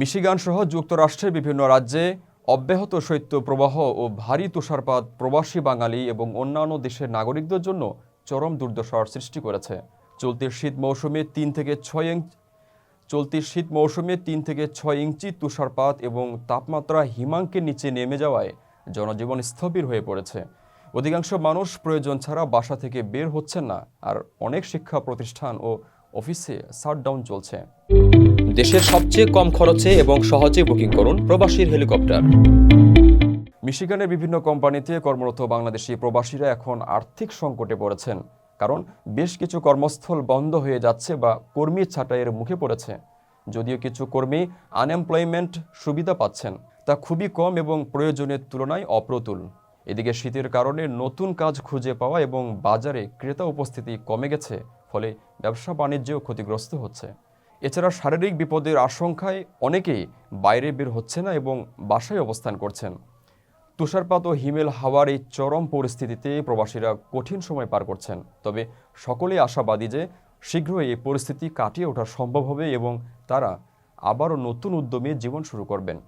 Michigan সহ যুক্তরাষ্ট্রের বিভিন্ন রাজ্যে অব্যাহত শৈত্য প্রবাহ ও ভারী তুষারপাত প্রবাসী বাঙালি এবং অন্যান্য দেশের নাগরিকদের জন্য চরম দুর্দশার সৃষ্টি করেছে। চলতি শীত মৌসুমে তিন থেকে ছয় ইঞ্চ, চলতি শীত মৌসুমে তিন থেকে ছয় ইঞ্চি তুষারপাত এবং তাপমাত্রা হিমাঙ্কের নিচে নেমে যাওয়ায় জনজীবন স্থবির হয়ে পড়েছে। অধিকাংশ মানুষ প্রয়োজন ছাড়া বাসা থেকে বের হচ্ছেন না, আর অনেক শিক্ষা প্রতিষ্ঠান ও অফিসে শাটডাউন চলছে। দেশের সবচেয়ে কম খরচে এবং সহজে বুকিং করুন প্রবাসীর হেলিকপ্টার। মিশিগানের বিভিন্ন কোম্পানিতে কর্মরত বাংলাদেশি প্রবাসীরা এখন আর্থিক সংকটে পড়েছেন, কারণ বেশ কিছু কর্মস্থল বন্ধ হয়ে যাচ্ছে বা কর্মী ছাঁটাইয়ের মুখে পড়েছে। যদিও কিছু কর্মী আনএমপ্লয়মেন্ট সুবিধা পাচ্ছেন, তা খুবই কম এবং প্রয়োজনের তুলনায় অপ্রতুল। এদিকে শীতের কারণে নতুন কাজ খুঁজে পাওয়া এবং বাজারে ক্রেতা উপস্থিতি কমে গেছে, ফলে ব্যবসা বাণিজ্যও ক্ষতিগ্রস্ত হচ্ছে। এছাড়া শারীরিক বিপদের আশঙ্কায় অনেকেই বাইরে বের হচ্ছে না এবং বাসায় অবস্থান করছেন। তুষারপাত ও হিমেল হাওয়ার এই চরম পরিস্থিতিতে প্রবাসীরা কঠিন সময় পার করছেন। তবে সকলেই আশাবাদী যে শীঘ্রই এই পরিস্থিতি কাটিয়ে ওঠা সম্ভব হবে এবং তারা আবারও নতুন উদ্যমে জীবন শুরু করবেন।